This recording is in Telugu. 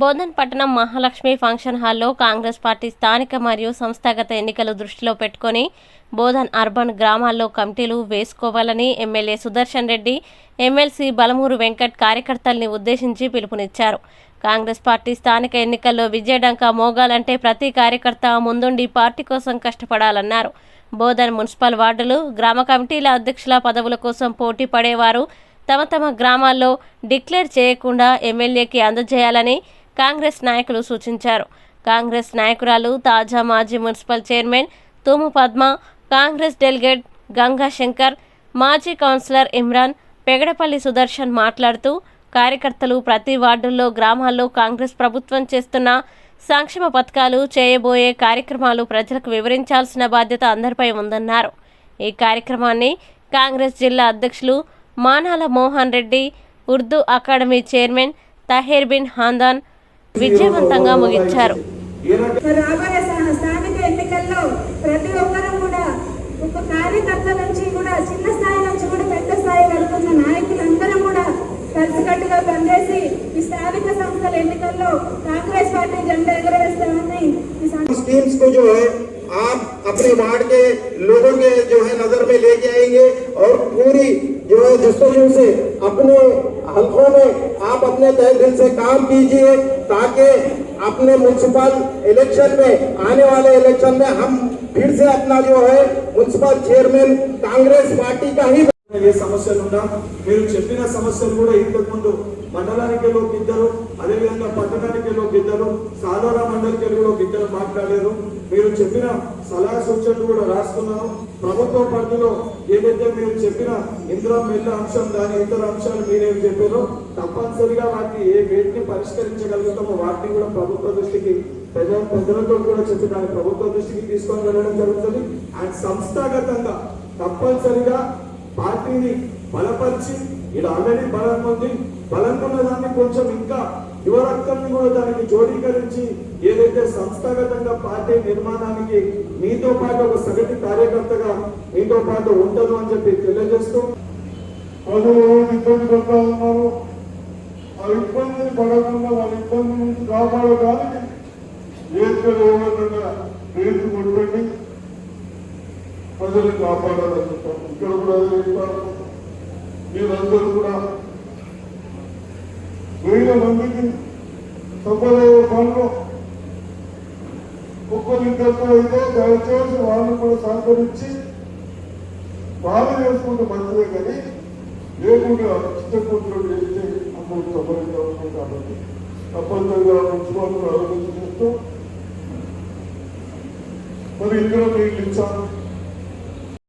బోధన్ పట్టణం మహాలక్ష్మి ఫంక్షన్ హాల్లో కాంగ్రెస్ పార్టీ స్థానిక మరియు సంస్థాగత ఎన్నికలు దృష్టిలో పెట్టుకొని బోధన్ అర్బన్ గ్రామాల్లో కమిటీలు వేసుకోవాలని ఎమ్మెల్యే సుదర్శన్ రెడ్డి ఎమ్మెల్సీ బలమూరు వెంకట్ కార్యకర్తల్ని ఉద్దేశించి పిలుపునిచ్చారు. కాంగ్రెస్ పార్టీ స్థానిక ఎన్నికల్లో విజయడంక మోగాలంటే ప్రతి కార్యకర్త ముందుండి పార్టీ కోసం కష్టపడాలన్నారు. బోధన్ మున్సిపల్ వార్డులు గ్రామ కమిటీల అధ్యక్షుల పదవుల కోసం పోటీ పడేవారు. తమ తమ గ్రామాల్లో డిక్లేర్ చేయకుండా ఎమ్మెల్యేకి అందజేయాలని కాంగ్రెస్ నాయకులు సూచించారు. కాంగ్రెస్ నాయకురాలు తాజా మాజీ municipal chairman Thumu Padma Congress delegate Ganga Shankar మాజీ కౌన్సిలర్ ఇమ్రాన్ పెగడపల్లి సుదర్శన్ మాట్లాడుతూ కార్యకర్తలు ప్రతి వార్డుల్లో గ్రామాల్లో కాంగ్రెస్ ప్రభుత్వం చేస్తున్న సంక్షేమ పథకాలు చేయబోయే కార్యక్రమాలు ప్రజలకు వివరించాల్సిన బాధ్యత అందరిపై ఉందన్నారు. ఈ కార్యక్రమాన్ని కాంగ్రెస్ జిల్లా అధ్యక్షులు Manala Mohan Reddy Urdu academy chairman Tahir bin Hamdan విజయవంతంగా ముగించారు మరి రాబోయే స్థా- స్థానిక ఎన్నికల్లో ప్రతి ఒక్కరూ కూడా ఒక కార్యకర్త నుంచి కూడా చిన్న స్థాయి నుంచి కూడా పెద్ద స్థాయి వరకు ఉన్న నాయకులందరం కూడా కలిసికట్టుగా పనిచేసి ఈ స్థానిక సంస్థల ఎన్నికల్లో కాంగ్రెస్ పార్టీ జెండా ఎగరవేస్తామని ఈ సందర్భంగా स्कीम्स को जो है आप अपने वार्ड के लोगों के जो है नजर में लेके आएंगे और पूरी जो है जस्तों से अपने हलकों में आप अपने तय दिल से काम कीजिए ताकि अपने म्यूनसिपल इलेक्शन में, आने वाले इलेक्शन में हम फिर से अपना जो है म्यूनसिपल चेयरमैन कांग्रेस पार्टी का ही ఏ సమస్యలు ఉన్నా మీరు చెప్పిన సమస్యలు కూడా ఇంతకు ముందు మండలానికి ఒక ఇద్దరు అదేవిధంగా పట్టణానికి ఒక ఇద్దరు సాధారణ మండలికి కూడా ఒక ఇద్దరు మాట్లాడారు. మీరు చెప్పిన సలహా సూచనలు కూడా రాసుకున్నాను ప్రభుత్వ పరిధిలో ఏదైతే మీరు చెప్పిన ఇంద్రం మెల్ల అంశం దాని ఇతర అంశాలు మీరేం చెప్పారో తప్పనిసరిగా వాటిని ఏ వేటిని పరిష్కరించగలుగుతామో వాటిని కూడా ప్రభుత్వ దృష్టికి ప్రజల ప్రజలతో కూడా చెప్పి దాన్ని ప్రభుత్వ దృష్టికి తీసుకొని వెళ్ళడం జరుగుతుంది. అండ్ సంస్థాగతంగా తప్పనిసరిగా పార్టీని బలపరిచి ఇది ఆల్రెడీ బలంగా ఉంది బలంగా ఉన్న దాన్ని కొంచెం ఇంకా యువరక్తాన్ని కూడా దానికి జోడీకరించి ఏదైతే సంస్థాగతంగా పార్టీ నిర్మాణానికి మీతో పాటు ఒక సగటు కార్యకర్తగా మీతో పాటు ఉండదు అని చెప్పి తెలియజేస్తూ వాళ్ళు ఇబ్బంది పడతా ఉన్నారు ఆ పడకుండా వాళ్ళ ఇబ్బంది నుంచి కాపాడడానికి ఏదో ఏమన్నా రేటు కొట్టండి ప్రజలు కాపాడాలని చెప్తాం ఇక్కడ కూడా అదే చెప్తాను మీరందరూ కూడా వేల మందికి సంప్రదాయ పనులు ఒక్కరిద్దరితో అయితే దయచేసి వాళ్ళని కూడా సహకరించి బాధ చేసుకుంటే మంచిదే కానీ లేకుండా ఇష్టపూర్తిలో చేస్తే అందరూ సఫలంగా ఉంటుంది కాబట్టి తప్పనిసరిగా ఉంచుకోవాలని ఆలోచన చేస్తూ మరి ఇందులో నీళ్ళు ఇచ్చాను